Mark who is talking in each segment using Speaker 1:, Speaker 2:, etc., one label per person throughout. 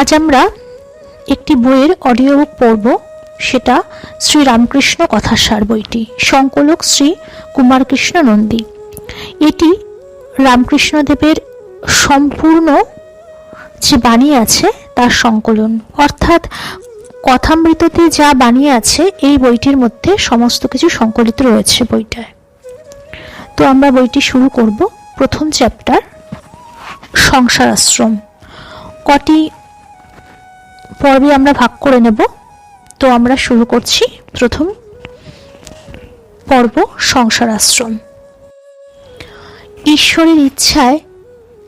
Speaker 1: আজ আমরা একটি বইয়ের অডিও বুক পড়ব, সেটা শ্রী রামকৃষ্ণ কথাসার বইটি, সংকলক শ্রী কুমারকৃষ্ণ নন্দী। এটি রামকৃষ্ণদেবের সম্পূর্ণ যে বাণী আছে, তার সংকলন। অর্থাৎ কথামৃততে যা বাণী আছে, এই বইটির মধ্যে সমস্ত কিছু সংকলিত রয়েছে বইটায়। তো আমরা বইটি শুরু করব প্রথম চ্যাপ্টার সংসার আশ্রম কটি পর্বে আমরা ভাগ করে নেব। তো আমরা শুরু করছি প্রথম পর্ব, সংসার আশ্রম। ঈশ্বরের ইচ্ছায়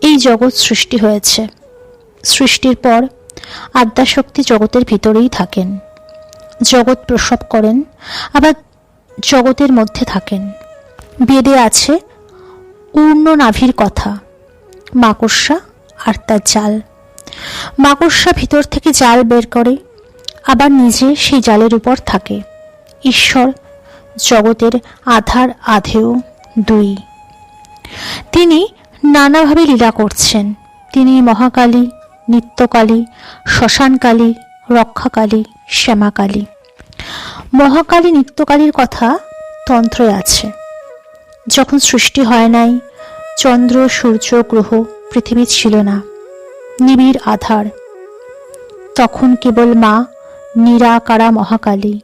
Speaker 1: এই জগৎ সৃষ্টি হয়েছে। সৃষ্টির পর আদ্যাশক্তি জগতের ভিতরেই থাকেন। জগৎ প্রসব করেন, আবার জগতের মধ্যে থাকেন। বেদে আছে উর্ণ নাভির কথা, মাকড়সা আর তার জাল। মাকড়সা ভিতর থেকে জাল বের করে, আবার নিজে সেই জালের উপর থাকে। ঈশ্বর জগতের আধার আধেয় দুই। তিনি নানাভাবে লীলা করছেন। তিনি মহাকালী, নিত্যকালী, শ্মশানকালী, রক্ষাকালী, শ্যামাকালী। মহাকালী, নিত্যকালীর কথা তন্ত্রে আছে। যখন সৃষ্টি হয় নাই, চন্দ্র, সূর্য, গ্রহ, পৃথিবী ছিল না। নিবিড় আধার। তখন কেবল মা নিরাকারা মহাকালী,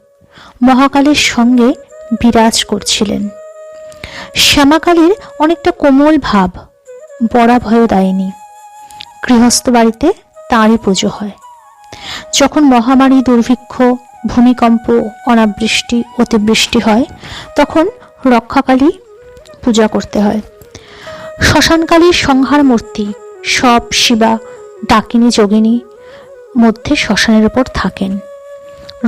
Speaker 1: মহাকালীর সঙ্গে বিরাজ করছিলেন। শ্যামাকালীর অনেকটা কোমল ভাব বড়া ভয় দেয়নি। গৃহস্থ বাড়িতে তাঁরই পুজো হয়। যখন মহামারী দুর্ভিক্ষ, ভূমিকম্প, অনাবৃষ্টি, অতিবৃষ্টি হয়, তখন রক্ষাকালী পূজা করতে হয়। শ্মশানকালীর সংহার মূর্তি সব শিবা ডাকিনী যোগিনী মধ্যে শ্মশানের ওপর থাকেন।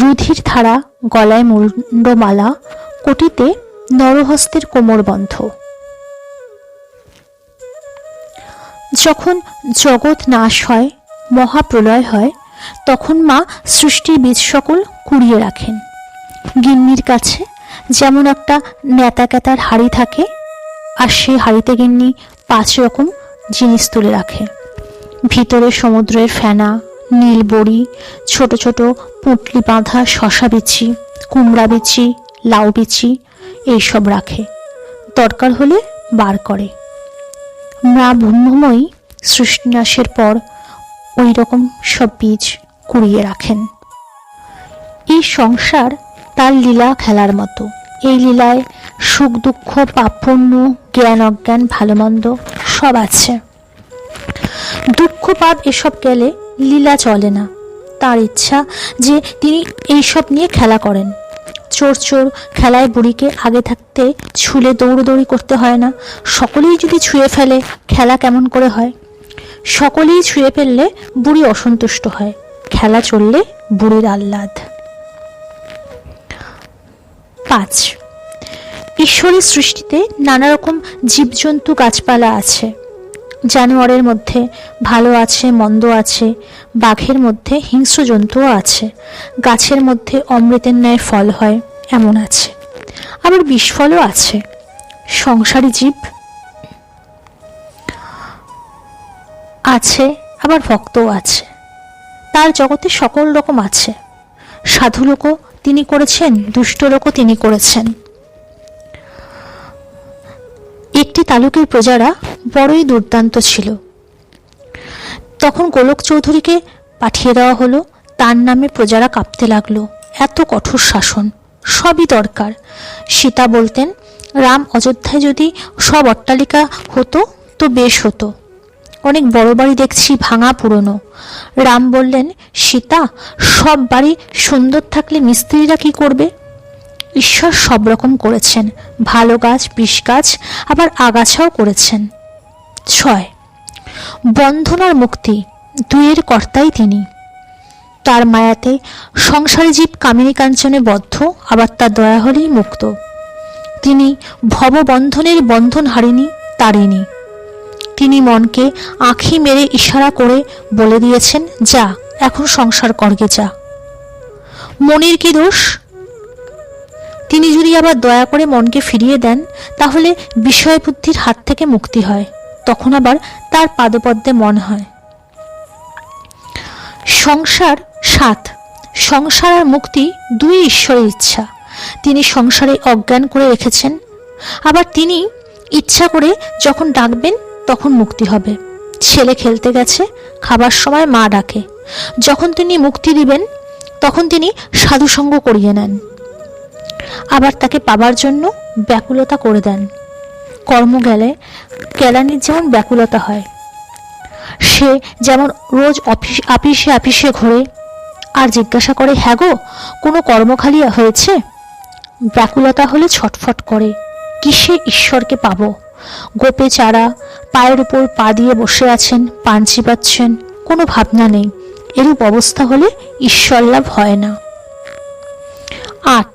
Speaker 1: রুধির ধারা, গলায় মুন্ডমালা কোটিতে নরহস্তের কোমর বন্ধ যখন জগৎ নাশ হয়, মহাপ্রলয় হয়, তখন মা সৃষ্টির বীজ সকল কুড়িয়ে রাখেন। গিন্নির কাছে যেমন একটা নেতাকেতার হাড়ি থাকে, আর সেই হাড়িতে গিন্নি পাঁচ রকম জিনিস তুলে রাখে। ভিতরে সমুদ্রের ফেনা, নীল বড়ি, ছোট ছোট পুঁটলি বাঁধা শশা বিচি, কুমড়া বিচি, লাউ বিচি, এইসব রাখে। দরকার হলে বার করে। মা ব্রহ্মময়ী সৃষ্টিনাশের পর ওই রকম সব বীজ কুড়িয়ে রাখেন। এই সংসার তার লীলা খেলার মতো। এই লীলায় সুখ দুঃখ পাপপুণ্য জ্ঞান অজ্ঞান ভালো মন্দ সব আছে। দুঃখ পাপ এসব গেলে লীলা চলে না। তার ইচ্ছা যে তিনি এইসব নিয়ে খেলা করেন। চোর চোর খেলায় বুড়িকে আগে থাকতে ছুলে দৌড়দৌড়ি করতে হয় না। সকলেই যদি ছুঁয়ে ফেলে, খেলা কেমন করে হয়? সকলেই ছুঁয়ে ফেললে বুড়ি অসন্তুষ্ট হয়। খেলা চললে বুড়ির আহ্লাদ। পাঁচ। ঈশ্বরের সৃষ্টিতে নানা রকম জীবজন্তু গাছপালা আছে। জানোয়ারের মধ্যে ভালো আছে, মন্দ আছে, বাঘের মধ্যে হিংস্র জন্তুও আছে, গাছের মধ্যে অমৃতের ন্যায় ফল হয়, এমন আছে। আবার বিষফলও আছে। সংসারী জীব আছে, আবার ভক্তও আছে। তার জগতে সকল রকম আছে। সাধু লোকও তিনি করেছেন দুষ্ট লোকও তিনি করেছেন। একটি তালুকের প্রজারা বড়ই দুর্দান্ত ছিল। তখন গোলক চৌধুরীকে পাঠিয়ে দেওয়া হলো, তার নামে প্রজারা কাঁপতে লাগল। এত কঠোর শাসন, সবই দরকার। সীতা বলতেন, রাম অযোধ্যায় যদি সব অট্টালিকা হতো তো বেশ হতো। অনেক বড় বাড়ি দেখছি ভাঙা পুরনো। রাম বললেন, সীতা, সব বাড়ি সুন্দর থাকলে মিস্ত্রিরা কি করবে? ঈশ্বর সব রকম করেছেন। ভালো গাছ, বিষ গাছ আবার আগাছাও করেছেন। ছয় বন্ধন আর মুক্তি দুয়ের কর্তাই তিনি। তার মায়াতে সংসারী জীব কামিনী কাঞ্চনে বদ্ধ, আবার তার দয়া হলেই মুক্ত। তিনি ভববন্ধনের বন্ধন হারিনি তারিনি তিনি মনকে আঁখি মেরে ইশারা করে বলে দিয়েছেন, যা, এখন সংসার করগে যা। মনির কি দোষ? তিনি যদি আবার দয়া করে মনকে ফিরিয়ে দেন, তাহলে বিষয় বুদ্ধির হাত থেকে মুক্তি হয়, তখন আবার তার পাদপদ্মে মন হয়। সংসার সাত। সংসার আর মুক্তি দুই ঈশ্বরের ইচ্ছা। তিনি সংসারে অজ্ঞান করে রেখেছেন। আবার তিনি ইচ্ছা করে যখন ডাকবেন, তখন মুক্তি হবে। ছেলে খেলতে গেছে, খাবার সময় মা ডাকে। যখন তিনি মুক্তি দিবেন, তখন তিনি সাধুসঙ্গ করিয়ে নেন। আবার তাকে পাবার জন্য ব্যাকুলতা করে দেন। কর্ম গেলে কেলানির যেমন ব্যাকুলতা হয়, সে যেমন রোজ অফিস, আপিসে আপিসে ঘোরে, আর জিজ্ঞাসা করে হ্যাঁ গো, কোনো কর্মখালি হয়েছে? ব্যাকুলতা হলে ছটফট করে, কিসে ঈশ্বরকে পাবো? গোপে চারা পায়ের উপর পা দিয়ে বসে আছেন, পান চিবাচ্ছেন, কোনো ভাবনা নেই। এরূপ অবস্থা হলে ঈশ্বর লাভ হয় না। আট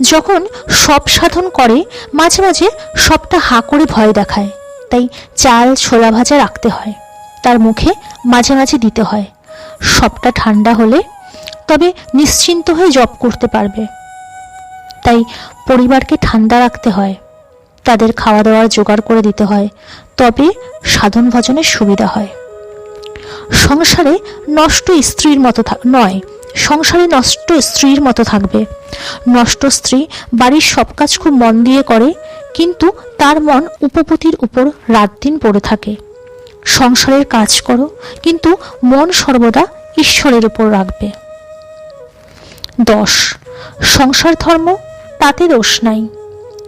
Speaker 1: যখন সব সাধন করে, মাঝে মাঝে সবটা হা করে ভয় দেখায়। তাই চাল ছোলা ভাজা রাখতে হয়। তার মুখে মাঝে মাঝে দিতে হয়। সবটা ঠান্ডা হলে তবে নিশ্চিন্ত হয়ে জব করতে পারবে। তাই পরিবারকে ঠান্ডা রাখতে হয়। তাদের খাওয়া দাওয়ার জোগাড় করে দিতে হয়। তবে সাধন ভজনের সুবিধা হয়। সংসারে নষ্ট স্ত্রীর মতো নয়। সংসারে নষ্ট স্ত্রীর মতো থাকবে। নষ্ট স্ত্রী বাড়ির সব কাজ খুব মন দিয়ে করে, কিন্তু তার মন উপপতির উপর রাত দিন পড়ে থাকে। সংসারের কাজ করো, কিন্তু মন সর্বদা ঈশ্বরের উপর রাখবে। দশ, সংসার ধর্ম তাতে দোষ নাই।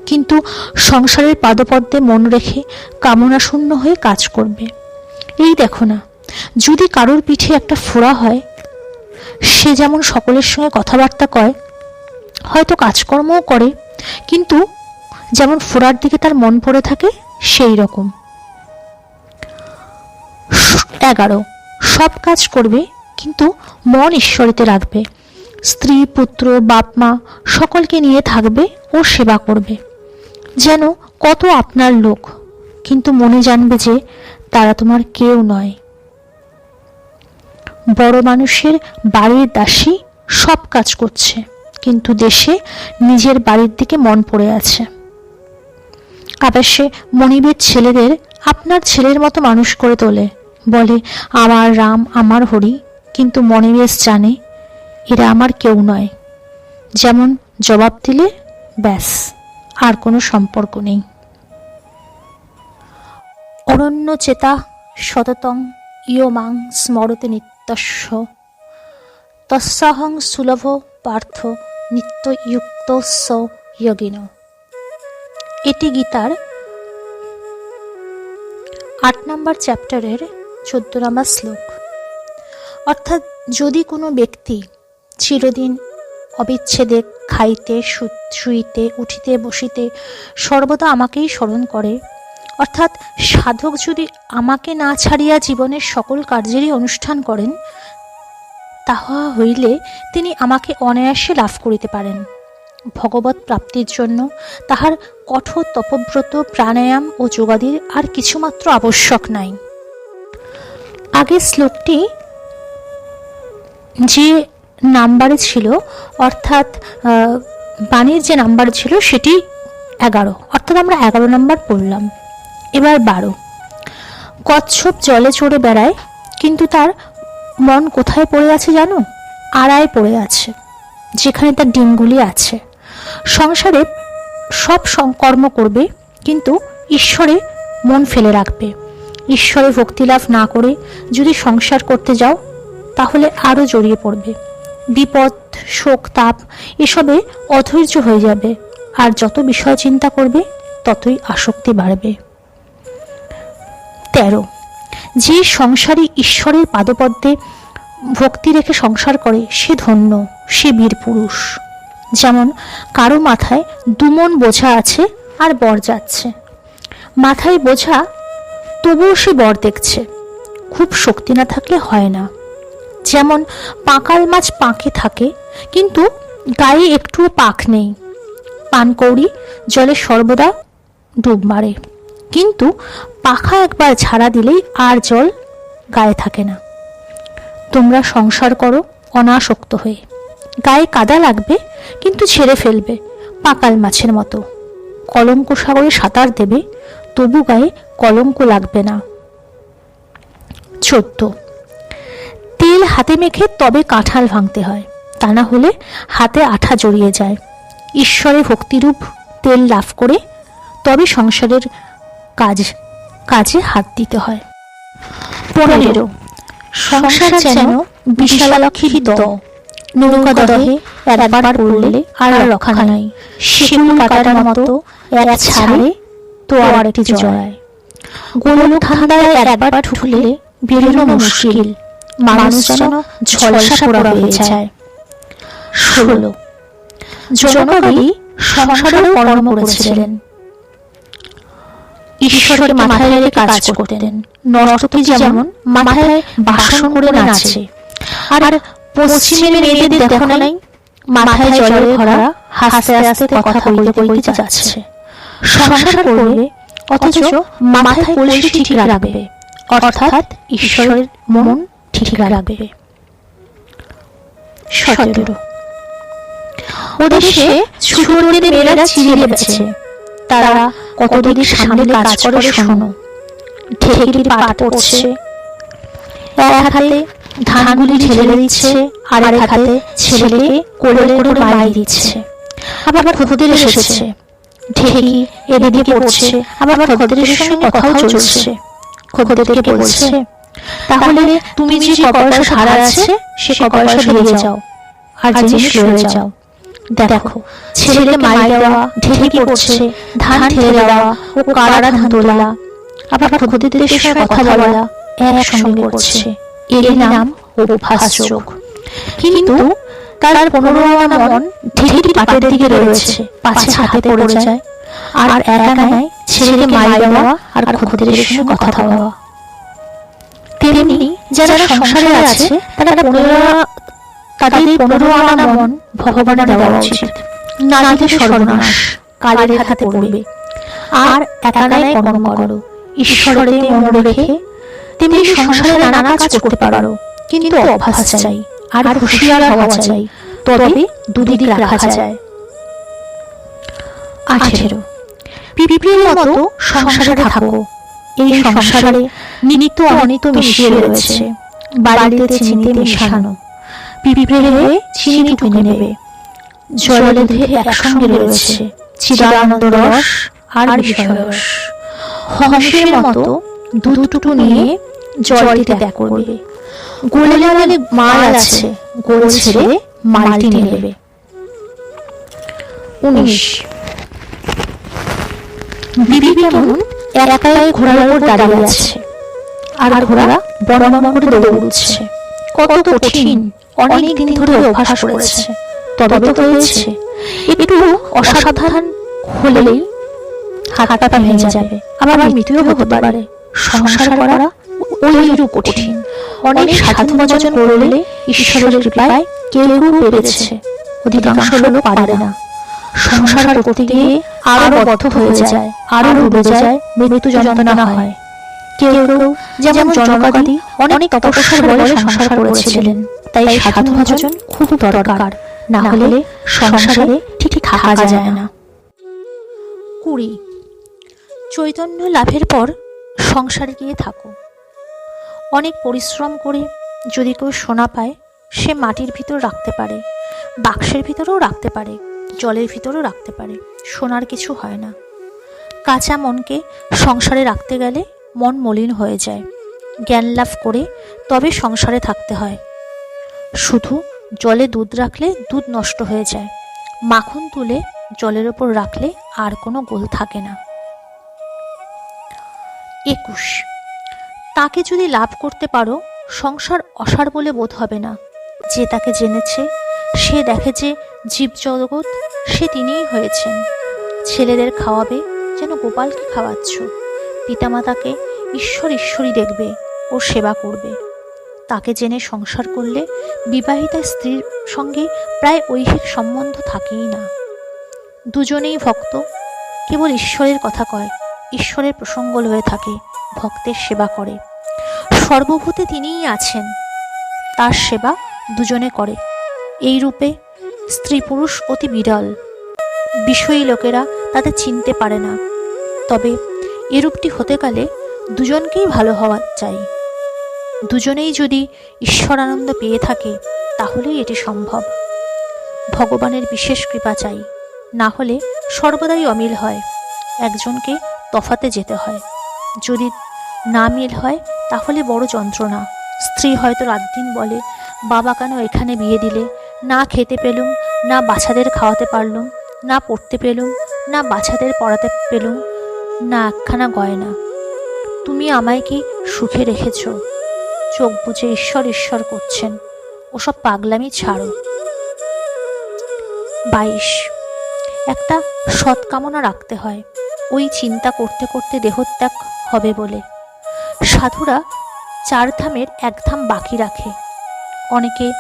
Speaker 1: কিন্তু সংসারের পাদপদ্মে মন রেখে কামনা শূন্য হয়ে কাজ করবে। এই দেখো না, যদি কারোর পিঠে একটা ফোড়া হয় সে যেমন সকলের সঙ্গে কথাবার্তা কয়, হয়তো কাজকর্মও করে, কিন্তু যেমন ফোড়ার দিকে তার মন পড়ে থাকে, সেই রকম। এগারো, সব কাজ করবে, কিন্তু মন ঈশ্বরেতে রাখবে। স্ত্রী, পুত্র বাপ মা সকলকে নিয়ে থাকবে ও সেবা করবে। যেন কত আপনার লোক, কিন্তু মনে জানবে যে তারা তোমার কেউ নয়। বড় মানুষের বাড়ির দাসী সব কাজ করছে, কিন্তু দেশে নিজের বাড়ির দিকে মন পড়ে আছে। আবার সে মনিবের ছেলেদের আপনার ছেলের মতো মানুষ করে তোলে, বলে, আমার রাম আমার হরি, কিন্তু মনিবেশ জানে এরা আমার কেউ নয়। যেমন জবাব দিলে ব্যাস, আর কোনো সম্পর্ক নেই। অরণ্য চেতা সততং ইয়মাং স্মরতে নিত্যস্য তস্যাহং সুলভ পার্থ নিত্যযুক্ত ইয়গিন এটি গীতার আট নম্বর চ্যাপ্টারের চোদ্দ নম্বর শ্লোক। অর্থাৎ যদি কোনো ব্যক্তি চিরদিন অবিচ্ছেদে খাইতে শুইতে, উঠিতে, বসিতে সর্বদা আমাকেই স্মরণ করে অর্থাৎ সাধক যদি আমাকে না ছাড়িয়া জীবনের সকল কার্যেরই অনুষ্ঠান করেন, তাহা হইলে তিনি আমাকে অনায়াসে লাভ করিতে পারেন। ভগবত প্রাপ্তির জন্য তাহার কঠোর তপব্রত, প্রাণায়াম ও যোগাদির আর কিছুমাত্র আবশ্যক নাই। আগের শ্লোকটি যে নাম্বারে ছিল, অর্থাৎ বাণীর যে নাম্বার ছিল, সেটি এগারো। অর্থাৎ আমরা এগারো নাম্বার পড়লাম। এবার বারো। কচ্ছপ জলে চড়ে বেড়ায়, কিন্তু তার মন কোথায় পড়ে আছে জানো? আড়ায় পড়ে আছে, যেখানে তার ডিমগুলি আছে। সংসারে সব কর্ম করবে, কিন্তু ঈশ্বরে মন ফেলে রাখবে। ঈশ্বরে ভক্তিলাভ না করে যদি সংসার করতে যাও, তাহলে আরও জড়িয়ে পড়বে। বিপদ, শোক, তাপ, এসবে অধৈর্য হয়ে যাবে, আর যত বিষয় চিন্তা করবে, ততই আসক্তি বাড়বে। তেরো। যে সংসারী ঈশ্বরের পাদপদ্মে ভক্তি রেখে সংসার করে, সে ধন্য, সে বীর পুরুষ। যেমন কারও মাথায় দুমন বোঝা আছে আর বর যাচ্ছে। মাথায় বোঝা তবুও সে বর দেখছে, খুব শক্তি না থাকলে হয় না। যেমন পাঁকাল মাছ পাঁকে থাকে, কিন্তু গায়ে একটুও পাক নেই। পানকৌড়ি জলে সর্বদা ডুব মারে। কিন্তু পাখা একবার ছাড়া দিলেই আর জল গায়ে থাকে না। তোমরা সংসার করো, অনাসক্ত হয়ে। গায়ে কাদা লাগবে, কিন্তু ছেড়ে ফেলবে, পাকাল মাছের মতো। কলঙ্ক সাগরে সাঁতার দেবে, তবু গায়ে কলঙ্ক লাগবে না। চোদ্দ। তেল হাতে মেখে তবে কাঁঠাল ভাঙতে হয়, তা না হলে হাতে আঠা জড়িয়ে যায়। ঈশ্বরে ভক্তিরূপ তেল লাভ করে তবে সংসারের কাজ, কাজে হাত দিতে হয়। পনেরো, সংসার যেন বিশালাক্ষীর দ। নৌকা দহে একবার পড়লে আর রক্ষা নাই। শিমুল কাটার মতো এক ছাড়ে তো আর একটি জড়ায়। গোলক ঠান্ডায় একবার ঠুকলে বেরোনো মুশকিল। মানুষ যেন ঝলসা পোড়া হয়ে যায়। ষোলো জনকই সংসারেও কর্ম করেছিলেন। ঈশ্বরকে মাথায় রেখে কাজ করতেন। নরপতি যেমন মাথায় বাসন করে নাচে, আর পশ্চিমের মেয়েদের দেখো নাই মাথায় জলের ভরা, হাসতে হাসতে কথা বলতে বলতে যাচ্ছে। সংসার করবে অথচ মাথায় কলসি ঠিক রাখবে, অর্থাৎ ঈশ্বরের মন ঠিক রাখবে। সতেরো। ওদেশে ছোটদের মেয়েরা চিড়ে বেড়েছে তারা কতদিন সামনে কাজ করে শোনো। ঢেকির পাট পড়ছে। এক হাতে ধানগুলি ঢেলে দিচ্ছে আর এক হাতে ছেলেকে কোলে করে মাই দিচ্ছে। আবার খোদের এসেছে। ঢেকি এদিকে পড়ছে। আবার খোদের সঙ্গে কথাও চলছে। খোদেরকে বলছে তাহলে তুমি যে কপয়সা সারা আছে সে কপয়সা দিয়ে যাও। আর জিনিস লয়ে যাও। দেখো, ছেলেকে মাই দেওয়া, ঢেকে পড়ছে, ধান ঢেলে দেওয়া ও কারা ধান তোলা। আবার খোদিদের সঙ্গে কথা বলা একসঙ্গে করছে। এরই নাম অভ্যাসযোগ কিন্তু তার পনেরো মন ঢেকি পাটের দিকে রয়েছে, পাছে হাতে পড়ে যায়। আর এক আনায় ছেলেকে মাই দেওয়া আর খোদিদের সঙ্গে কথা বলা। তেমনি যারা সংসারে আছে, তারা পনেরো তাদের পনেরো আনা মন দেওয়া উচিত। নারীদের সর্বনাশ কালের হাতে পড়বে। আর একানায় কর্ম করো। ঈশ্বরে মন রেখে তুমি সংসারে নানা কাজ করতে পারো। কিন্তু অভ্যাস চাই। আর হুঁশিয়ার হওয়া চাই। তবে দুদিক রাখা যায়। আঠেরো। মতো সংসারে থাকো। এই সংসারে নিত্য অনিত মিশিয়ে রয়েছে। বাড়িতে চিনিতে মিশানো। পিঁপড়ে চিনি টুকে নেবে। জলে ধুয়ে একসঙ্গে রয়েছে। চিরানন্দ রস আর বিষয়রস হংসের মতো দুটুকু নিয়ে জল দিতে ত্যাগ করবে। গোলে গেলে মাল আছে। গোল ছেড়ে মালটি নেবে। উনিশ। বিবি কেমন একাই ঘোড়ার উপর দাঁড়িয়ে আছে। আর ঘোড়া বড় বড় করে দৌড়চ্ছে কত কঠিন। অনেক দিন ধরে অভ্যাস করেছে। তবে তো হয়েছে। একটু অসাবধান হলেই হাত ভেঙে যাবে। আবার মৃত্যুও হতে পারে। সংসার করা ওইরূপ কঠিন। অনেক সাধু ভজন করলে ঈশ্বরের কৃপায় কেউ কেউ পেরেছে। অধিকাংশ লোক পারে না। সংসার করতে গিয়ে আরও বদ্ধ হয়ে যায়। আরও ডুবে যায়। মৃত্যু যন্ত্রণা হয়। কেউ কেউ যেমন জনকাদি অনেক তপস্যার বলে সংসার করেছিলেন। তাই সাধু ভজন খুব দরকার। না হলে সংসারে ঠিক থাকা যায় না। কুড়ি। চৈতন্য লাভের পর সংসারে গিয়ে থাকো। অনেক পরিশ্রম করে যদি কেউ সোনা পায় সে মাটির ভিতর রাখতে পারে বাক্সের ভিতরেও রাখতে পারে জলের ভিতরেও রাখতে পারে সোনার কিছু হয় না। কাঁচা মনকে সংসারে রাখতে গেলে মন মলিন হয়ে যায়। জ্ঞান লাভ করে তবে সংসারে থাকতে হয়। শুধু জলে দুধ রাখলে দুধ নষ্ট হয়ে যায়। মাখন তুলে জলের ওপর রাখলে আর কোনো গোল থাকে না। একুশ। তাকে যদি লাভ করতে পারো, সংসার অসার বলে বোধ হবে না। যে তাকে জেনেছে, সে দেখে যে জীবজগৎ সে তিনিই হয়েছেন। ছেলেদের খাওয়াবে, যেন গোপালকে খাওয়াচ্ছ। পিতামাতাকে ঈশ্বর ঈশ্বরই দেখবে ও সেবা করবে। তাকে জেনে সংসার করলে বিবাহিতা স্ত্রীর সঙ্গে প্রায় ঐহিক সম্বন্ধ থাকেই না। দুজনেই ভক্ত, কেবল ঈশ্বরের কথা কয়, ঈশ্বরের প্রসঙ্গ হয়ে থাকে, ভক্তের সেবা করে। সর্বভূতে তিনিই আছেন, তার সেবা দুজনে করে। এই রূপে স্ত্রী পুরুষ অতি বিরল, বিষয়ী লোকেরা তাদের চিনতে পারে না। তবে এরূপটি হতে গেলে দুজনকেই ভালো হওয়া চাই। দুজনেই যদি ঈশ্বরানন্দ পেয়ে থাকে, তাহলেই এটি সম্ভব। ভগবানের বিশেষ কৃপা চাই। না হলে সর্বদাই অমিল হয়। একজনকে তফাতে যেতে হয়। যদি না মিল হয়, তাহলে বড় যন্ত্রণা। স্ত্রী হয়তো রাত দিন বলে, বাবা কেন এখানে বিয়ে দিলে? না খেতে পেলুম, না বাচ্চাদের খাওয়াতে পারলুম, না পড়তে পেলুম, না বাচ্চাদের পড়াতে পেলুম। না, একখানা গয়না। তুমি আমায় কি সুখে রেখেছ? চোখ বুঝে ঈশ্বর ঈশ্বর করছেন। ওসব পাগলামি ছাড়ো। বাইশ, একটা সৎকামনা রাখতে হয়। ওই চিন্তা করতে করতে দেহত্যাগ হবে বলে। সাধুরা চার ধামের এক ধাম বাকি রাখে। অনেকে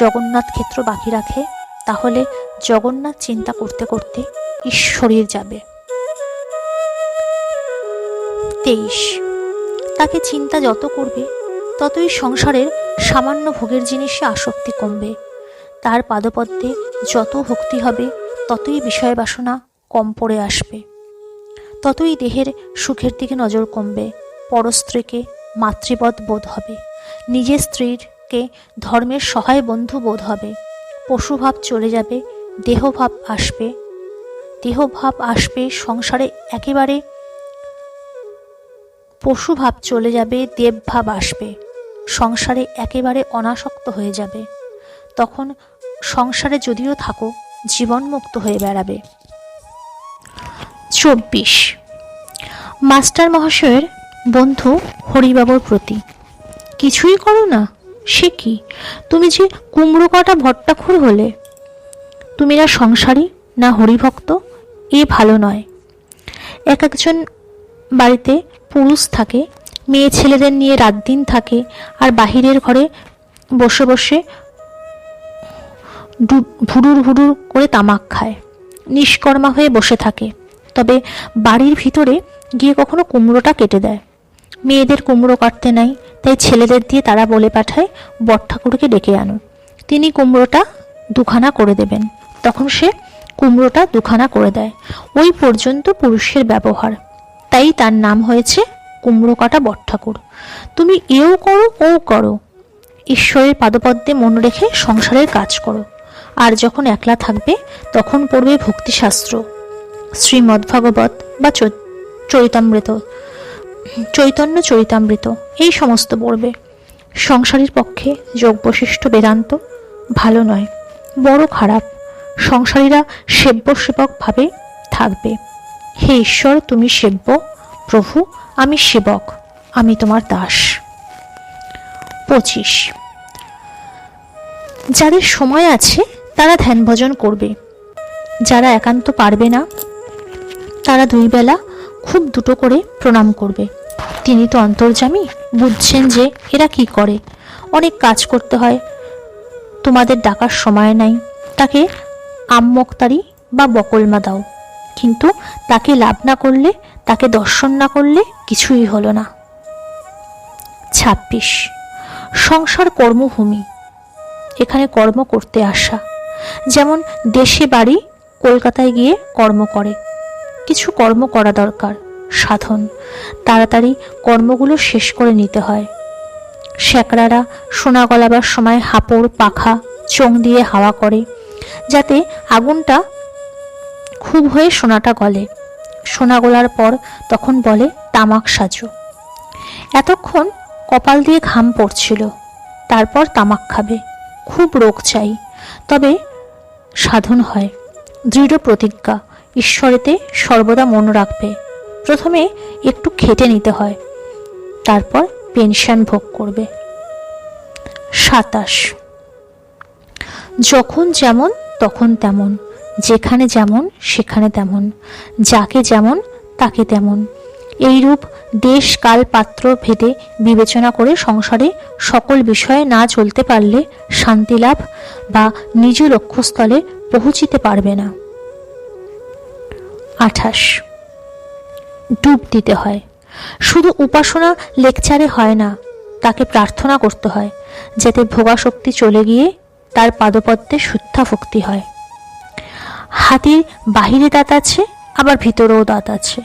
Speaker 1: জগন্নাথ ক্ষেত্র বাকি রাখে, তাহলে জগন্নাথ চিন্তা করতে করতে ঈশ্বরের যাবে। তেইশ। তাকে চিন্তা যত করবে, ততই সংসারের সামান্য ভোগের জিনিসে আসক্তি কমবে। তার পাদপদ্মে যত ভক্তি হবে, ততই বিষয় বাসনা কম পড়ে আসবে। ততই দেহের সুখের দিকে নজর কমবে। পরস্ত্রীকে মাতৃবধ বোধ হবে। নিজের স্ত্রীরকে ধর্মের সহায় বন্ধু বোধ হবে। পশুভাব চলে যাবে, দেহভাব আসবে। দেহভাব আসবে সংসারে একেবারে পশুভাব চলে যাবে, দেবভাব আসবে। সংসারে একেবারে অনাসক্ত হয়ে যাবে। তখন সংসারে যদিও থাকো, জীবনমুক্ত হয়ে বেড়াবে। চব্বিশ। মাস্টার মহাশয়ের বন্ধু হরিবাবুর প্রতি, কিছুই করো না? সে কি? তুমি যে কুমড়ো কাটা ভট্টাখুর হলে, তুমি না সংসারী, না হরিভক্ত, এ ভালো নয়। এক একজন বাড়িতে পুরুষ থাকে, মেয়ে ছেলেদের নিয়ে রাত দিন থাকে আর বাহিরের ঘরে বসে বসে ভুরুর ভুরুর করে তামাক খায়। নিষ্কর্মা হয়ে বসে থাকে। তবে বাড়ির ভিতরে গিয়ে কখনো কুমড়োটা কেটে দেয়। মেয়েদের কুমড়ো কাটতে নাই, তাই ছেলেদের দিয়ে তারা বলে পাঠায় বট ঠাকুরকে ডেকে আনো তিনি কুমড়োটা দুখানা করে দেবেন। তখন সে কুমড়োটা দুখানা করে দেয়। ওই পর্যন্ত পুরুষের ব্যবহার। তাই তার নাম হয়েছে কুমড়ো কাটা বট ঠাকুর তুমি এও করো, ও করো। ঈশ্বরের পাদপদ্মে মন রেখে সংসারের কাজ করো। আর যখন একলা থাকবে, তখন পড়বে ভক্তিশাস্ত্র। শ্রীমদ্ভাগবত বা চৈ- চরিতামৃত চৈতন্য চরিতামৃত, এই সমস্ত পড়বে। সংসারের পক্ষে যোগ বশিষ্ঠ বেদান্ত ভালো নয়, বড় খারাপ। সংসারীরা সেব্য সেবক ভাবে থাকবে। হে ঈশ্বর, তুমি সেব্য। প্রভু, আমি সেবক, আমি তোমার দাস। পঁচিশ। যাদের সময় আছে, তারা ধ্যান ভজন করবে। যারা একান্ত পারবে না, তারা দুই বেলা খুব দুটো করে প্রণাম করবে। তিনি তো অন্তর্যামী, বুঝছেন যে এরা কি করে। অনেক কাজ করতে হয়। তোমাদের ডাকার সময় নাই। তাকে আম্মক্তারি বা বকলমা দাও। কিন্তু তাকে লাভ না করলে, তাকে দর্শন না করলে কিছুই হলো না। ছাব্বিশ। সংসার কর্মভূমি। এখানে কর্ম করতে আসা। যেমন দেশে বাড়ি, কলকাতায় গিয়ে কর্ম করে। কিছু কর্ম করা দরকার, সাধন। তাড়াতাড়ি কর্মগুলো শেষ করে নিতে হয়। শ্যাকরারা সোনা গলাবার সময় হাঁপড়, পাখা, চোং দিয়ে হাওয়া করে, যাতে আগুনটা খুব হয়ে সোনাটা গলে। সোনা গলার পর তখন বলে, তামাক সাজো। এতক্ষণ কপাল দিয়ে ঘাম পড়ছিল। তারপর তামাক খাবে। খুব রোগ চাই। তবে সাধন হয়। দৃঢ় প্রতিজ্ঞা। ঈশ্বরেতে সর্বদা মন রাখবে। প্রথমে একটু খেটে নিতে হয়। তারপর পেনশন ভোগ করবে। সাতাশ। যখন যেমন, তখন তেমন। যেখানে যেমন, সেখানে তেমন। যাকে যেমন, তাকে তেমন। এইরূপ দেশ কাল পাত্র ভেদে বিবেচনা করে সংসারে সকল বিষয়ে না চলতে পারলে শান্তি লাভ বা নিজ লক্ষ্যস্থলে পৌঁছিতে পারবে না। আঠাশ। ডুব দিতে হয়। শুধু উপাসনা লেকচারে হয় না, তাকে প্রার্থনা করতে হয়, যাতে ভোগাশক্তি চলে গিয়ে তার পাদপদ্মে শুদ্ধা ভক্তি হয়। হাতির বাহিরে দাঁত আছে, আবার ভিতরেও দাঁত আছে।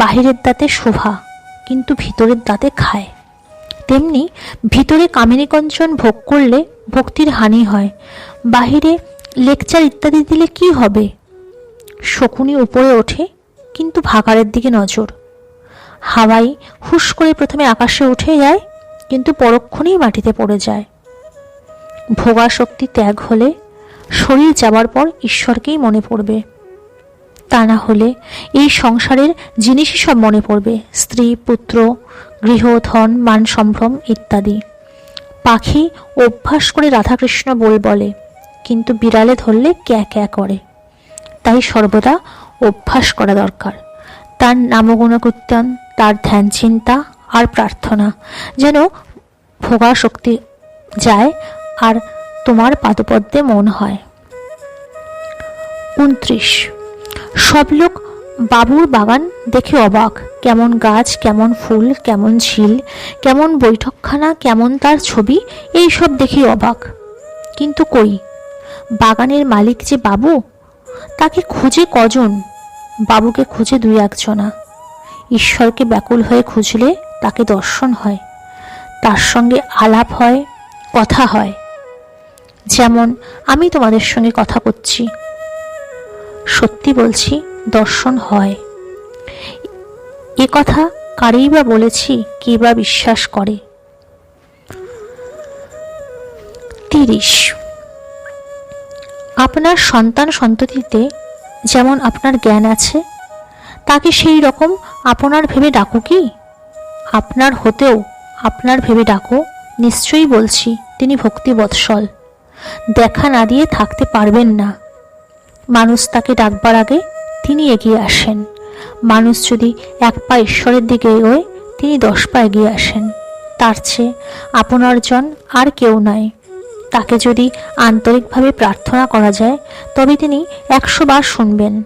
Speaker 1: বাহিরের দাঁতে শোভা, কিন্তু ভিতরের দাঁতে খায়। তেমনি ভিতরে কামিনী কঞ্চন ভোগ করলে ভক্তির হানি হয়। বাহিরে লেকচার ইত্যাদি দিলে কি হবে? শকুনি উপরে ওঠে, কিন্তু ভাগাড়ের দিকে নজর। হাওয়াই হুশ করে প্রথমে আকাশে উঠে যায়, কিন্তু পরক্ষণেই মাটিতে পড়ে যায়। ভোগাশক্তি ত্যাগ হলে শরীর যাবার পর ঈশ্বরকেই মনে পড়বে। তা না হলে এই সংসারের জিনিসই সব মনে পড়বে। স্ত্রী, পুত্র, গৃহ, ধন, মান সম্ভ্রম ইত্যাদি। পাখি অভ্যাস করে রাধাকৃষ্ণ বল বলে, কিন্তু বিড়ালে ধরলে ক্যা ক্যা করে। তাই সর্বদা অভ্যাস করা দরকার। তার নামগুণকীর্তন তার ধ্যান চিন্তা আর প্রার্থনা যেন ভোগা শক্তি যায় আর তোমার পাদপদ্মে মন হয়। উনত্রিশ। সব লোক বাবুর বাগান দেখে অবাক। কেমন গাছ, কেমন ফুল, কেমন ঝিল, কেমন বৈঠকখানা, কেমন তার ছবি, এই সব দেখে অবাক। কিন্তু কই? বাগানের মালিক যে বাবু? তাকে খুঁজে কজন? বাবুকে খুঁজে দুই একজনা। ঈশ্বরকে ব্যাকুল হয়ে খুঁজলে তাকে দর্শন হয়। তার সঙ্গে আলাপ হয়, কথা হয়। যেমন আমি তোমাদের সঙ্গে কথা করছি সত্যি বলছি, দর্শন হয়। এ কথা কারেই বা বলেছি, কে বা বিশ্বাস করে? তিরিশ। আপনার সন্তান সন্ততিতে যেমন আপনার জ্ঞান আছে, তাকে সেই রকম আপনার ভেবে ডাকো কি? আপনার হতেও আপনার ভেবে ডাকো, নিশ্চয়ই বলছি, তিনি ভক্তি বৎসল দেখা না দিয়ে থাকতে পারবেন না। মানুষ তাকে ডাকবার আগে তিনি এগিয়ে আসেন। মানুষ যদি এক পা ঈশ্বরের দিকে এগোয়, তিনি দশ পা এগিয়ে আসেন। তার চেয়ে আপনার জন আর কেউ নাই। তাকে যদি আন্তরিকভাবে প্রার্থনা করা যায়, তবে তিনি একশো বার শুনবেন।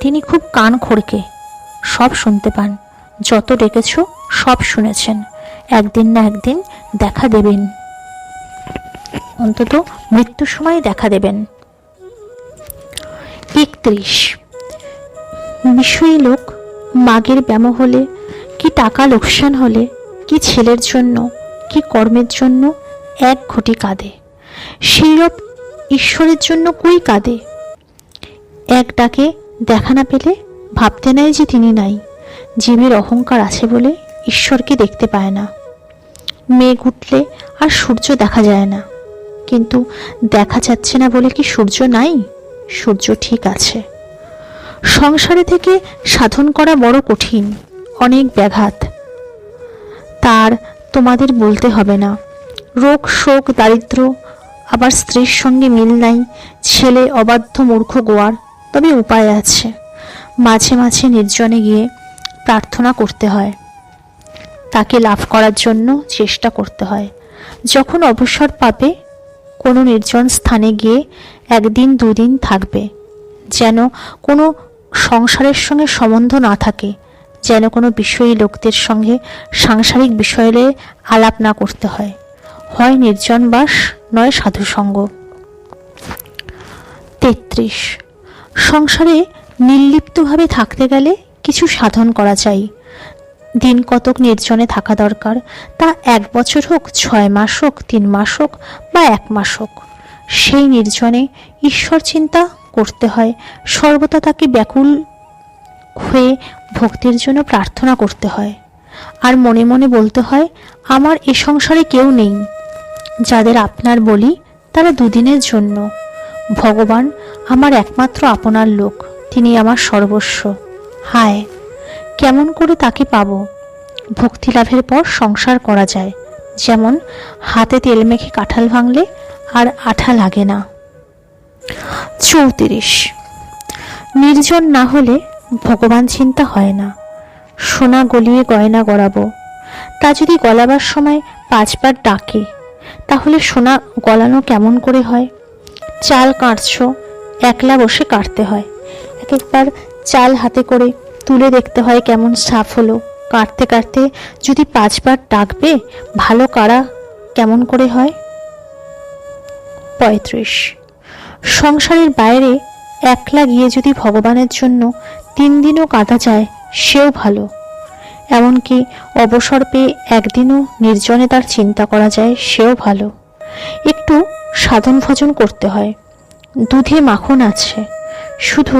Speaker 1: তিনি খুব কান খড়কে সব শুনতে পান। যত ডেকেছ, সব শুনেছেন। একদিন না একদিন দেখা দেবেন। অন্তত মৃত্যুর সময় দেখা দেবেন। একত্রিশ। বিষয়ী লোক মাগের ব্যাম হলে, কি টাকা লোকসান হলে, কি ছেলের জন্য, কি কর্মের জন্য এক ঘটি কাঁদে। সেইরূপ ঈশ্বরের জন্য কই কাঁদে? এক ডাকে দেখা না পেলে ভাবতে নেয় যে তিনি নাই। জীবের অহংকার আছে বলে ঈশ্বরকে দেখতে পায় না। মেঘ উঠলে আর সূর্য দেখা যায় না। কিন্তু দেখা যাচ্ছে না বলে কি সূর্য নাই? সূর্য ঠিক আছে। সংসারে থেকে সাধন করা বড় কঠিন, অনেক ব্যাঘাত। তার তোমাদের বলতে হবে না। রোগ, শোক দারিদ্র আবার স্ত্রীর সঙ্গে মিল নাই, ছেলে অবাধ্য, মূর্খ, গোয়ার। তবে উপায় আছে। মাঝে মাঝে নির্জনে গিয়ে প্রার্থনা করতে হয়। তাকে লাভ করার জন্য চেষ্টা করতে হয়। যখন অবসর পাবে কোনো নির্জন স্থানে গিয়ে একদিন, দুদিন থাকবে। যেন কোনো সংসারের সঙ্গে সম্বন্ধ না থাকে, যেন কোনো বিষয়ী লোকদের সঙ্গে সাংসারিক বিষয়ে আলাপ না করতে হয়। হয় নির্জন বাস, নয় সাধুসঙ্গ তেত্রিশ। সংসারে নির্লিপ্তভাবে থাকতে গেলে কিছু সাধন করা চাই। দিন কতক নির্জনে থাকা দরকার, তা এক বছর হোক, ছয় মাস হোক, তিন মাস হোক বা এক মাস হোক। সেই নির্জনে ঈশ্বর চিন্তা করতে হয়, সর্বদা তাকে ব্যাকুল হয়ে ভক্তির জন্য প্রার্থনা করতে হয়। আর মনে মনে বলতে হয়, আমার এ সংসারে কেউ নেই, যাদের আপনার বলি তারা দুদিনের জন্য। ভগবান আমার একমাত্র আপনার লোক, তিনি আমার সর্বস্ব। হায়! কেমন করে তাকে পাব? ভক্তি লাভের পর সংসার করা যায়। যেমন, হাতে তেল মেখে কাঁঠাল ভাঙলে আর আঠা লাগে না। চৌত্রিশ। নির্জন না হলে ভগবান চিন্তা হয় না। সোনা গলিয়ে গয়না গড়াবো। তা যদি গলাবার সময় পাঁচবার ডাকে, তাহলে সোনা গলানো কেমন করে হয়? চাল কাটছো, একলা বসে কাটতে হয়। এক একবার চাল হাতে করে তুলে দেখতে হয় কেমন সাফ হলো কাটতে কাটতে যদি পাঁচবার ডাকবে, ভালো কারা কেমন করে হয়? পঁয়ত্রিশ। সংসারের বাইরে একলা গিয়ে যদি ভগবানের জন্য তিন দিনও কাটা যায়, সেও ভালো। এমনকি অবসর পেয়ে একদিনও নির্জনে তার চিন্তা করা যায়, সেও ভালো। একটু সাধন ভজন করতে হয়। দুধে মাখন আছে। শুধু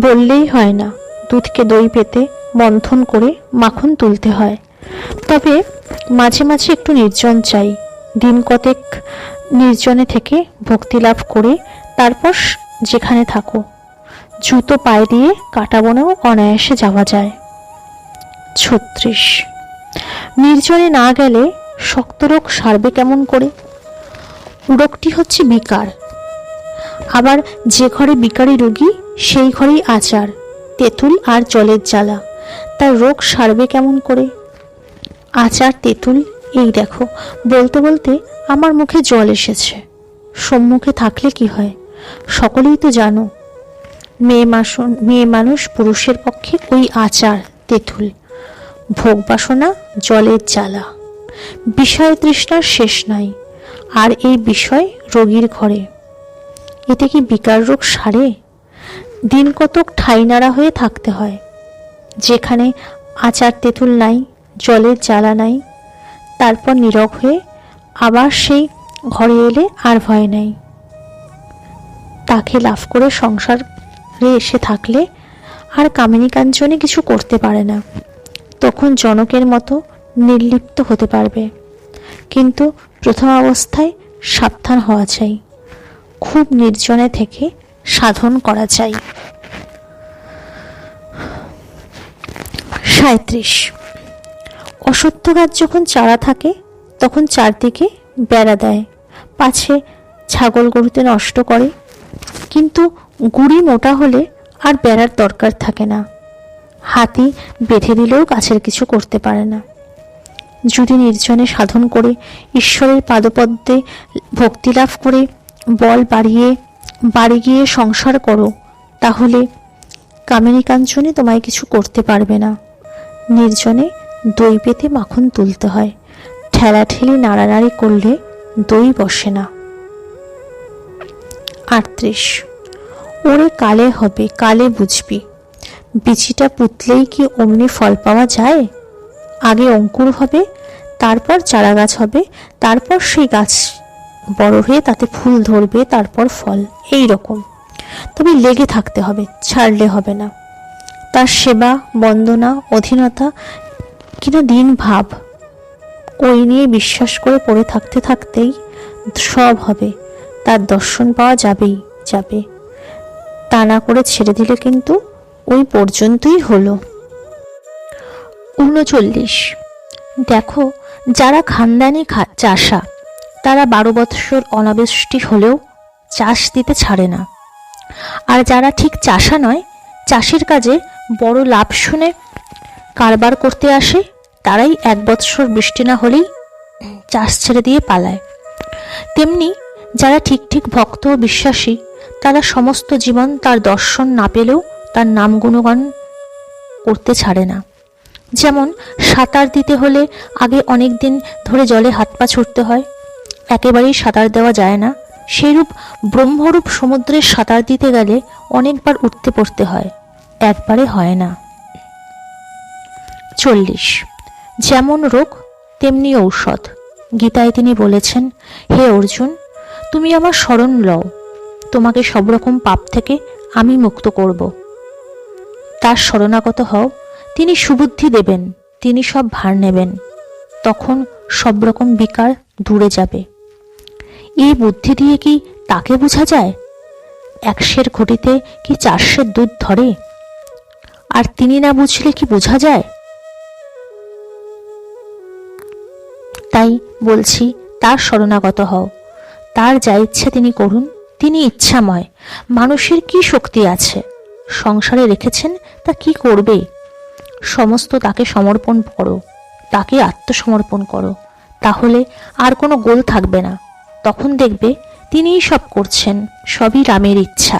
Speaker 1: বললেই হয় না। দুধকে দই পেতে মন্থন করে মাখন তুলতে হয়। তবে মাঝে মাঝে একটু নির্জন চাই। দিন কতেক নির্জনে থেকে ভক্তি লাভ করে তারপর যেখানে থাকো। জুতো পায়ে দিয়ে কাটা বনেও অনায়াসে যাওয়া যায়। ছত্রিশ। নির্জনে না গেলে শক্ত রোগ সারবে কেমন করে? রোগটি হচ্ছে বিকার। আবার যে ঘরে বিকারী রোগী, সেই ঘরেই আচার, তেঁতুল আর জলের জ্বালা। তার রোগ সারবে কেমন করে? আচার, তেঁতুল, এই দেখো, বলতে বলতে আমার মুখে জল এসেছে। সম্মুখে থাকলে কি হয়? সকলেই তো জানো, মেয়ে মাসন, মেয়ে মানুষ পুরুষের পক্ষে ওই আচার, তেঁতুল। ভোগ বাসনা, জলের জ্বালা। বিষয় তৃষ্ণার শেষ নাই, আর এই বিষয় রোগীর ঘরে। এতে কি বিকার রোগ সারে? দিন কতক ঠাই নাড়া হয়ে থাকতে হয়। যেখানে আচার তেঁতুল নাই জলের জ্বালা নাই, তারপর নীরব হয়ে আবার সেই ঘরে এলে আর ভয় নাই। তাকে লাভ করে সংসারে এসে থাকলে আর কামিনী কাঞ্চনে কিছু করতে পারে না। তখন জনকের মতো নির্লিপ্ত হতে পারবে। কিন্তু প্রথম অবস্থায় সাবধান হওয়া চাই। খুব নির্জনে থেকে সাধন করা চাই। সাঁত্রিশ অসত্য গাছ যখন চারা থাকে, তখন চারদিকে বেড়া দেয়। পাছে ছাগল গরুতে নষ্ট করে। কিন্তু গুড়ি মোটা হলে আর বেড়ার দরকার থাকে না। হাতি বেঁধে দিলেও গাছের কিছু করতে পারে না। যদি নির্জনে সাধন করে, ঈশ্বরের পাদপদ্মে ভক্তি লাভ করে বল বাড়িয়ে, বাড়ি গিয়ে সংসার করো, তাহলে কামিনী কাঞ্চনে তোমায় কিছু করতে পারবে না। নির্জনে দই পেতে মাখন তুলতে হয়। ঠেলাঠেলি নাড়ানাড়ি করলে দই বসে না। আটত্রিশ। ওরে কালে হবে, কালে বুঝবি। বিচিটা পুতলেই কি অমনি ফল পাওয়া যায়? আগে অঙ্কুর হবে, তারপর চারা গাছ হবে, তারপর সেই গাছ বড় হয়ে তাতে ফুল ধরবে, তারপর ফল। এই রকম। তবে লেগে থাকতে হবে, ছাড়লে হবে না। তার সেবা, বন্দনা, অধীনতা, কিনা দিন ভাব ওই নিয়ে বিশ্বাস করে পড়ে থাকতে থাকতেই সব হবে। তার দর্শন পাওয়া যাবেই, যাবে। তা না করে ছেড়ে দিলে কিন্তু ওই পর্যন্তই হলো। উনচল্লিশ। দেখো, যারা খানদানি চাষা তারা বারো বৎসর অনাবৃষ্টি হলেও চাষ দিতে ছাড়ে না। আর যারা ঠিক চাষা নয়, চাষের কাজে বড় লাভ শুনে কারবার করতে আসে, তারাই এক বৎসর বৃষ্টি না হলেই চাষ ছেড়ে দিয়ে পালায়। তেমনি যারা ঠিক ঠিক ভক্ত ও বিশ্বাসী, তারা সমস্ত জীবন তার দর্শন না পেলেও তার নাম গুণগান করতে ছাড়ে না। যেমন সাঁতার দিতে হলে আগে অনেক দিন ধরে জলে হাত পা ছুটতে হয় একেবারেই সাঁতার দেওয়া যায় না। সেইরূপ ব্রহ্মরূপ সমুদ্রে সাঁতার দিতে গেলে অনেকবার উঠতে পড়তে হয়। একবারে হয় না। চল্লিশ। যেমন রোগ, তেমনি ঔষধ। গীতায় তিনি বলেছেন, হে অর্জুন, তুমি আমার স্মরণ লও। তোমাকে সব রকম পাপ থেকে আমি মুক্ত করব। তার শরণাগত হও। তিনি সুবুদ্ধি দেবেন, তিনি সব ভার নেবেন। তখন সব রকম বিকার দূরে যাবে। এই বুদ্ধি দিয়ে কি তাকে বোঝা যায়? একশের ঘটিতে কি চারশের দুধ ধরে? আর তিনি না বুঝলে কি বোঝা যায়? তাই বলছি, তার শরণাগত হও। তার যা ইচ্ছে তিনি করুন, তিনি ইচ্ছাময়। মানুষের কি শক্তি আছে? সংসারে রেখেছেন, তা কি করবে? সমস্ত তাকে সমর্পণ করো, তাকে আত্মসমর্পণ করো। তাহলে আর কোনো গোল থাকবে না। তখন দেখবে তিনিই সব করছেন সবই রামের ইচ্ছা।